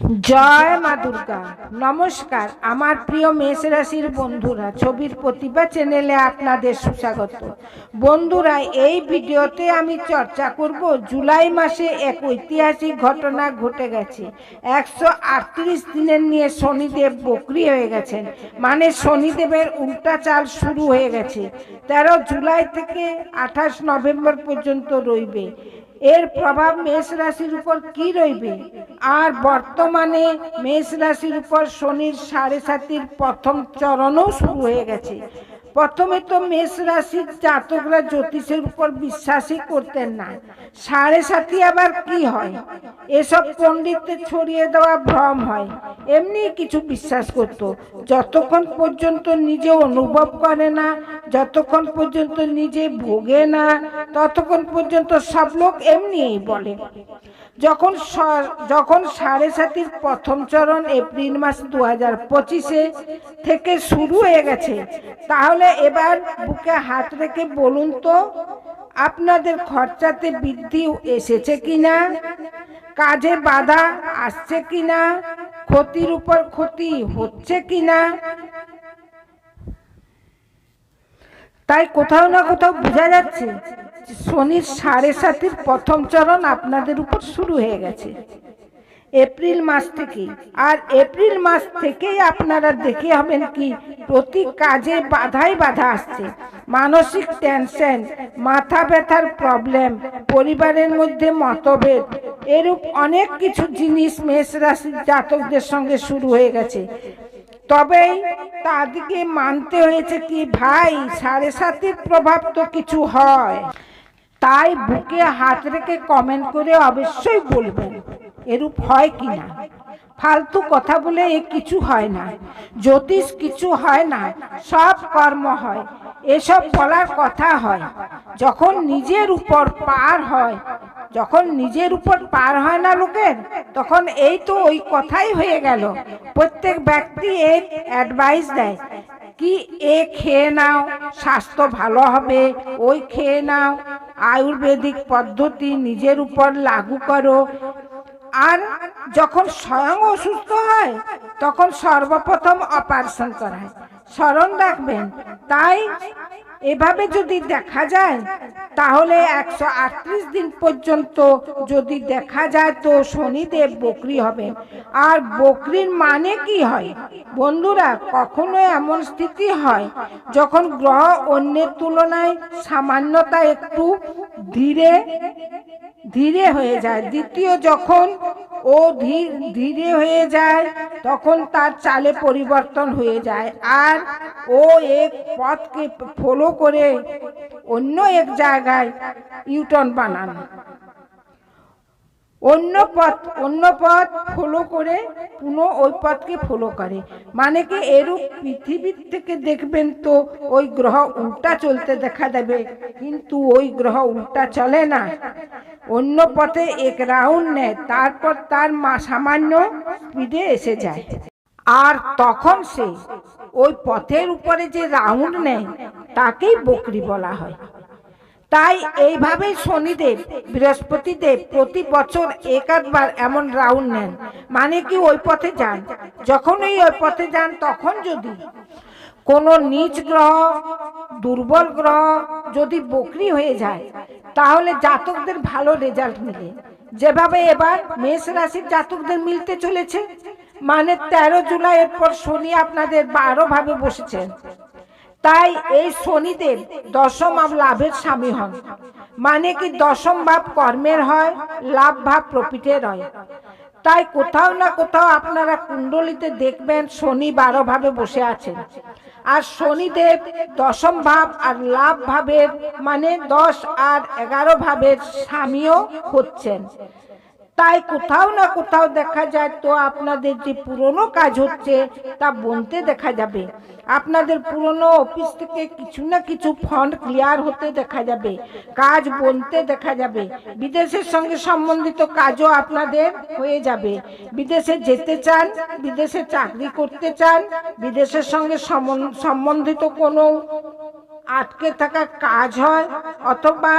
জয় মা দুর্গা। নমস্কার, আমার প্রিয় মেষ রাশির বন্ধুরা, ছবির প্রতিভা চ্যানেলে আপনাদের সুস্বাগত। বন্ধুরা, এই ভিডিওতে আমি চর্চা করব জুলাই মাসে এক ঐতিহাসিক ঘটনা ঘটে গেছে। একশো আটত্রিশ দিনের নিয়ে শনিদেব বকরি হয়ে গেছেন। মানে শনিদেবের উল্টা চাল শুরু হয়ে গেছে। তেরো জুলাই থেকে আঠাশ নভেম্বর পর্যন্ত রইবে। এর প্রভাব মেষ রাশির উপর কি রইবে? আর বর্তমানে মেষ রাশির উপর শনির সাড়ে সাতির প্রথম চরণও শুরু হয়ে গেছে। প্রথমে তো মেষ রাশির জাতকরা জ্যোতিষের উপর বিশ্বাসই করতেন না। সাড়ে সাতি আবার কি হয়? এসব পণ্ডিতদের ছড়িয়ে দেওয়া ভ্রম হয়। এমনি কিছু বিশ্বাস করত। যতক্ষণ পর্যন্ত নিজে অনুভব করে না, যতক্ষণ পর্যন্ত নিজে ভোগে না, ততক্ষণ পর্যন্ত সব লোক এমনিই বলে। যখন যখন সাড়ে সাতির প্রথম চরণ এপ্রিল মাস দু হাজার পঁচিশে থেকে শুরু হয়ে গেছে, তাহলে এবার বুকে হাত রেখে বলুন তো, আপনাদের খরচাতে বৃদ্ধি এসেছে কিনা? কাজে বাধা আসছে কিনা? ক্ষতির উপর ক্ষতি হচ্ছে কি না তাই কোথাও না কোথাও বোঝা যাচ্ছে শনির সাড়ে সাতির প্রথম চরণ আপনাদের উপর শুরু হয়ে গেছে। এপ্রিল মাস থেকে। আর এপ্রিল মাস থেকেই আপনারা দেখে হবেন কি, প্রতি কাজে বাধাই বাধা আসছে। মানসিক টেনশন মাথা ব্যথার প্রবলেম পরিবারের মধ্যে মতভেদ, এরূপ অনেক কিছু জিনিস মেষ রাশির জাতকদের সঙ্গে শুরু হয়ে গেছে। তবেই তাদেরকে মানতে হয়েছে কি, ভাই, সাড়ে সাতের প্রভাব তো কিছু হয়। তাই বুকে হাত রেখে কমেন্ট করে অবশ্যই বলবেন। এরূপ হয় কি না? ফালতু কথা বলে এ কিছু হয় না। জ্যোতিষ কিছু হয় না, সব কর্ম হয়। এসব বলার কথা হয়। যখন নিজের উপর পার হয়, যখন নিজের উপর পার হয় না লোকের, তখন এই তো ওই কথাই হয়ে গেল। প্রত্যেক ব্যক্তি এক অ্যাডভাইস দেয়, কি এ খেয়ে নাও, স্বাস্থ্য ভালো হবে, ওই খেয়ে নাও। আয়ুর্বেদিক পদ্ধতি নিজের উপর লাগু করো আর যখন স্বয়ং অসুস্থ হয়, তখন সর্বপ্রথম অপারেশন করায় স্মরণ রাখবেন, তাই এভাবে যদি দেখা যায়, তাহলে একশো আটত্রিশ দিন পর্যন্ত যদি দেখা যায় তো শনিদেব বকরি হবেন। আর বকরির মানে কি হয়? বন্ধুরা, কখনো এমন স্থিতি হয়, যখন গ্রহ অন্যের তুলনায় সামান্যতা একটু ধীরে ধীরে হয়ে যায়। দ্বিতীয় যখন ও ধীরে হয়ে যায়, তখন তার চালে পরিবর্তন হয়ে যায়। আর ও এক পথকে ফলো করে অন্য এক জায়গায় ইউটার্ন বানান। অন্য পথ অন্য পথ ফলো করে পুনঃ ওই পথকে ফলো করে। মানে কি এরূপ পৃথিবীর থেকে দেখবেন তো ওই গ্রহ উল্টা চলতে দেখা দেবে, কিন্তু ওই গ্রহ উল্টা চলে না। অন্য পথে এক রাউন্ড নেয়, তারপর তার মা সামান্য স্পিডে এসে যায়। আর তখন সে ওই পথের উপরে যে রাউন্ড নেয়, তাকেই বকরি বলা হয়। তাই এইভাবেই শনিদেব, বৃহস্পতিদেব প্রতি বছর একাধবার এমন রাউন্ড নেন। মানে কি ওই পথে যান? যখনই ওই পথে যান, তখন যদি কোনো নিচ গ্রহ, দুর্বল গ্রহ যদি বকরি হয়ে যায়, তাহলে জাতকদের ভালো রেজাল্ট মিলে। যেভাবে এবার মেষ রাশির জাতকদের মিলতে চলেছে মানে তেরো জুলাইয়ের পর শনি আপনাদের বারো ভাবে বসেছেন। তাই এই শনিদেব দশম ভাব লাভের স্বামী হন। মানে কি দশম ভাব কর্মের হয়, লাভ ভাব প্রফিটের হয়। তাই কোথাও না কোথাও আপনারা কুণ্ডলিতে দেখবেন শনি বারো ভাবে বসে আছেন। আর শনিদেব দশম ভাব আর লাভ ভাবের মানে দশ আর এগারো ভাবের স্বামীও হচ্ছেন। তাই কোথাও না কোথাও দেখা যায় তো আপনাদের যে পুরনো কাজ হচ্ছে, তা বনতে দেখা যাবে। আপনাদের পুরনো অফিস থেকে কিছু না কিছু ফান্ড ক্লিয়ার হতে দেখা যাবে, কাজ বনতে দেখা যাবে। বিদেশের সঙ্গে সম্বন্ধিত কাজও আপনাদের হয়ে যাবে। বিদেশে যেতে চান, বিদেশে চাকরি করতে চান, বিদেশের সঙ্গে সম্বন- সম্বন্ধিত কোনো আটকে থাকা কাজ হয় অথবা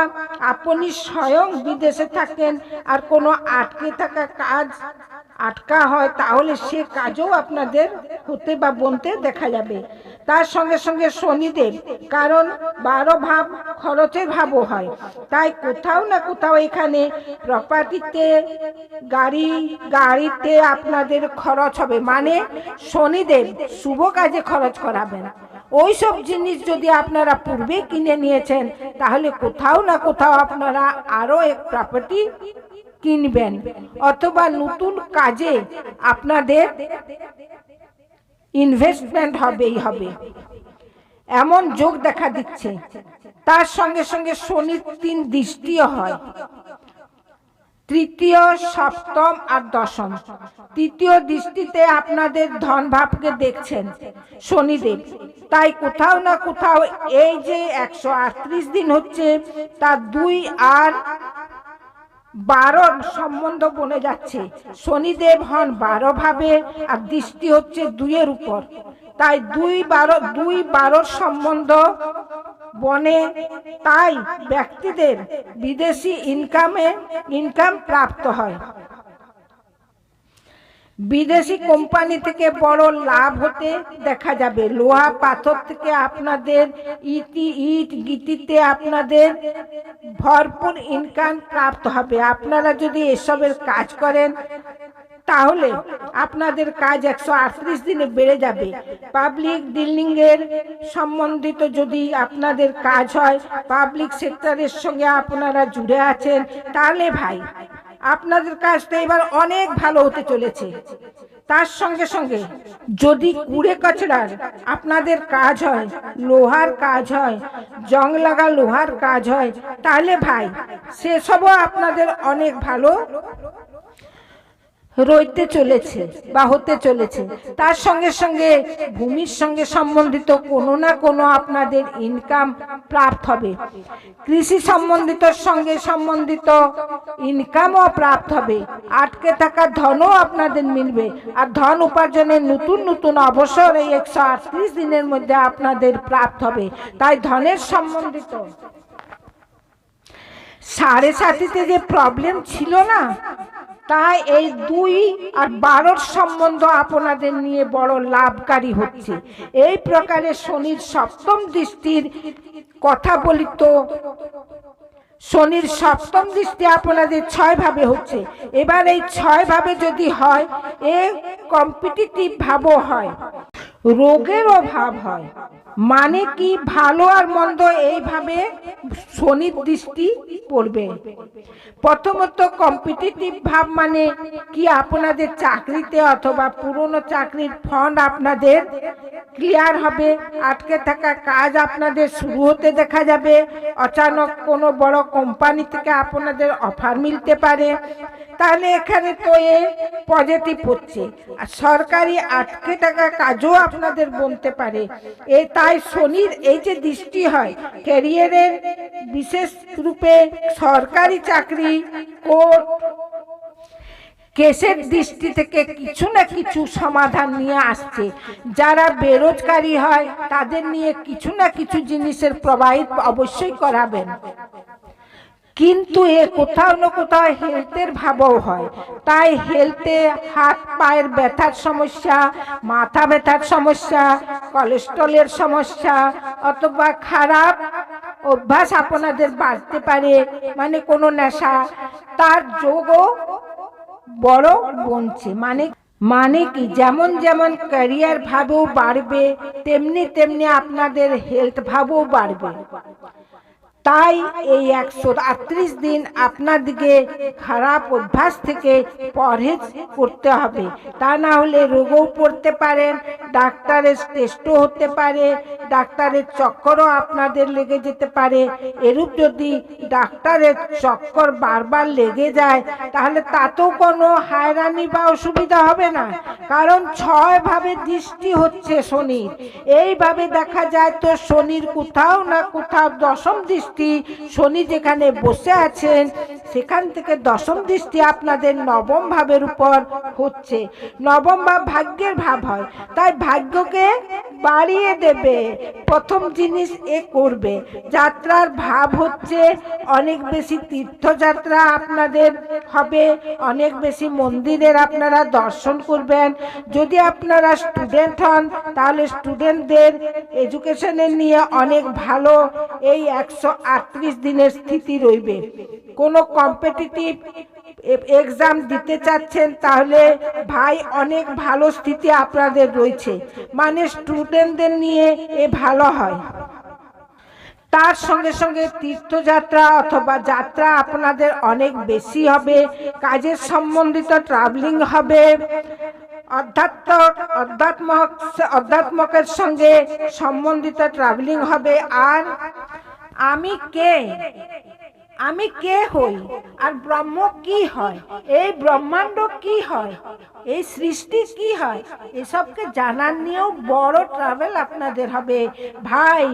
আপনি স্বয়ং বিদেশে থাকেন আর কোনো আটকে থাকা কাজ আটকা হয়, তাহলে সে কাজও আপনাদের হতে বা বনতে দেখা যাবে। তার সঙ্গে সঙ্গে শনিদেব, কারণ বারো ভাব খরচের ভাবও হয়। তাই কোথাও না কোথাও এখানে প্রপার্টিতে গাড়ি, গাড়িতে আপনাদের খরচ হবে। মানে শনিদেব শুভ কাজে খরচ করাবেন। ওই সব জিনিস যদি আপনারা পূর্বে কিনে নিয়েছেন, তাহলে কোথাও না কোথাও আপনারা আরও এক প্রপার্টি কিনবেন। অথবা নতুন কাজে আপনাদের ইনভেস্টমেন্ট হবেই হবে। এমন যোগ দেখা দিচ্ছে। তার সঙ্গে সঙ্গে শনির তিন দৃষ্টিও হয়। তৃতীয়, সপ্তম আর দশম। তৃতীয় দৃষ্টিতে আপনাদের ধন ভাবকে দেখছেন, শনিদেব। তাই কোথাও না কোথাও এই যে একশো আটত্রিশ দিন হচ্ছে, তা দুই আর বারো সম্বন্ধ বনে যাচ্ছে। শনিদেব হন বারো ভাবে আর দৃষ্টি হচ্ছে দুইয়ের উপর। তাই দুই বারো, দুই বারোর সম্বন্ধ বনে, তাই ব্যক্তিদের বিদেশি ইনকামে ইনকাম প্রাপ্ত হয়। বিদেশি কোম্পানি থেকে বড় লাভ হতে দেখা যাবে। লোহা পাথর থেকে আপনাদের ইটি ইট, গিটিতে আপনাদের ভরপুর ইনকাম প্রাপ্ত হবে। আপনারা যদি এসবের কাজ করেন, তাহলে আপনাদের কাজ একশো আটত্রিশ দিনে বেড়ে যাবে। পাবলিক এর সম্বন্ধিত যদি আপনাদের কাজ হয়, পাবলিক সেক্টরের সঙ্গে আপনারা জুড়ে আছেন, তাহলে ভাই আপনাদের কাজটা এবার অনেক ভালো হতে চলেছে। তার সঙ্গে সঙ্গে যদি কুড়ে কচড়ার আপনাদের কাজ হয়, লোহার কাজ হয়, জং লাগা লোহার কাজ হয়, তাহলে ভাই, সেসবও আপনাদের অনেক ভালো রইতে চলেছে, বা হতে চলেছে। তার সঙ্গে সঙ্গে ভূমির সঙ্গে সম্বন্ধিত কোনো না কোনো আপনাদের ইনকাম প্রাপ্ত হবে। কৃষি সম্বন্ধিত সঙ্গে সম্বন্ধিত ইনকামও প্রাপ্ত হবে। আটকে থাকা ধনও আপনাদের মিলবে। আর ধন উপার্জনের নতুন নতুন অবসর এই একশো আটত্রিশ দিনের মধ্যে আপনাদের প্রাপ্ত হবে। তাই ধনের সম্বন্ধিত সাড়ে সাতিতে যে প্রবলেম ছিল না, তাই এই দুই আর বারোর সম্বন্ধ আপনাদের নিয়ে বড় লাভকারী হচ্ছে। এই প্রকারে শনির সপ্তম দৃষ্টির কথা বলি তো শনির সপ্তম দৃষ্টি আপনাদের ছয় ভাবে হচ্ছে। এবার এই ছয় ভাবে যদি হয়, এ কম্পিটিটিভ ভাবও হয় রোগেরও ভাব হয়। মানে কি ভালো আর মন্দ এইভাবে শনির দৃষ্টি পড়বে? প্রথমত কম্পিটিটিভ ভাব মানে কি আপনাদের চাকরিতে অথবা পুরনো চাকরির ফন্ড আপনাদের ক্লিয়ার হবে। আটকে থাকা কাজ আপনাদের শুরু হতে দেখা যাবে। অচানক কোনো বড় কোম্পানি থেকে আপনাদের অফার মিলতে পারে। তাহলে এখানে তো এ পজিটিভ হচ্ছে। আর সরকারি আটকে থাকা কাজও আপনাদের বলতে পারে। এ তাই শনির এই যে দৃষ্টি হয় ক্যারিয়ারের বিশেষ রূপে সরকারি চাকরি কোর্ট কেসের দৃষ্টি থেকে কিছু না কিছু সমাধান নিয়ে আসছে। যারা বেরোজগারি হয়, তাদের নিয়ে কিছু না কিছু জিনিসের প্রবাহিত অবশ্যই করাবেন। কিন্তু এ কোথাও না কোথাও হেলথের ভাবও হয়। তাই হেলথে হাত, পায়ের ব্যথার সমস্যা, মাথা ব্যথার সমস্যা কোলেস্ট্রলের সমস্যা, অথবা খারাপ অভ্যাস আপনাদের বাড়তে পারে মানে কোনো নেশা, তার যোগও বড় বনছে। মানে মানে কি? যেমন যেমন ক্যারিয়ার ভাবেও বাড়বে, তেমনি তেমনি আপনাদের হেলথ ভাবেও বাড়বে। তাই এই একশো আটত্রিশ দিন আপনাদিকে খারাপ অভ্যাস থেকে পরহেজ করতে হবে। তা না হলে রোগও পড়তে পারেন ডাক্তারের টেস্টও হতে পারে, ডাক্তারের চক্করও আপনাদের লেগে যেতে পারে। এরূপ যদি ডাক্তারের চক্কর বারবার লেগে যায়, তাহলে তাতেও কোনো হায়রানি বা অসুবিধা হবে না। কারণ ছয় ভাবে দৃষ্টি হচ্ছে শনির। এইভাবে দেখা যায় তো শনির কোথাও না কোথাও দশম দৃষ্টি দৃষ্টি শনি যেখানে বসে আছেন, সেখান থেকে দশম দৃষ্টি আপনাদের নবম ভাবের উপর হচ্ছে। নবম ভাব ভাগ্যের ভাব হয়, তাই ভাগ্যকে বাড়িয়ে দেবে। প্রথম জিনিস এ করবে। যাত্রার ভাব হচ্ছে অনেক বেশি তীর্থযাত্রা আপনাদের হবে, অনেক বেশি মন্দিরের আপনারা দর্শন করবেন। যদি আপনারা স্টুডেন্ট হন, তাহলে স্টুডেন্টদের এডুকেশনের নিয়ে অনেক ভালো। এই একশো আটত্রিশ দিনের স্থিতি রইবে। কোনো কম্পিটিটিভ এক্সাম দিতে চাচ্ছেন, তাহলে ভাই অনেক ভালো স্থিতি আপনাদের রয়েছে। মানে স্টুডেন্টদের নিয়ে এ ভালো হয়। তার সঙ্গে সঙ্গে তীর্থযাত্রা অথবা যাত্রা আপনাদের অনেক বেশি হবে। কাজের সম্বন্ধিত ট্রাভেলিং হবে। অধ্যাত্মক অধ্যাত্মক, অধ্যাত্মকের সঙ্গে সম্বন্ধিত ট্রাভেলিং হবে। আর আমি কে? আমি কে হই? আর ব্রহ্ম কি হয়? এই ব্রহ্মাণ্ড কি হয়? এই সৃষ্টি কি হয়? এসবকে জানার নিয়েও বড় ট্রাভেল আপনাদের হবে। ভাই,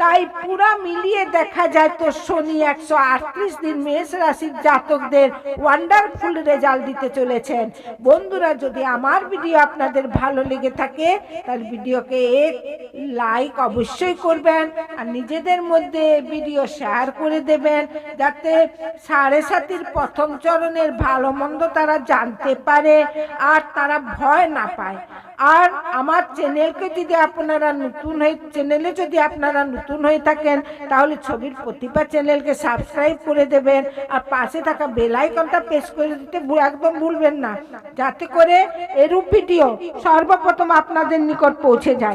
তাই পুরা মিলিয়ে দেখা যায় তো শনি একশো আটত্রিশ দিন মেষ রাশির জাতকদের ওয়ান্ডারফুল রেজাল্ট দিতে চলেছেন। বন্ধুরা, যদি আমার ভিডিও আপনাদের ভালো লেগে থাকে, তাহলে ভিডিওকে লাইক অবশ্যই করবেন আর নিজেদের মধ্যে ভিডিও শেয়ার করে দেবেন। যাতে সাড়ে সাতির প্রথম চরণের ভালো মন্দ তারা জানতে পারে আর তারা ভয় না পায়। আর আমার চ্যানেলকে যদি আপনারা নতুন হয়ে, চ্যানেলে যদি আপনারা নতুন হয়ে থাকেন, তাহলে ছবির প্রতিভা চ্যানেলকে সাবস্ক্রাইব করে দেবেন আর পাশে থাকা বেল আইকনটা প্রেস করে দিতে একদম ভুলবেন না। যাতে করে এরূপ ভিডিও সর্বপ্রথম আপনাদের নিকট পৌঁছে যায়।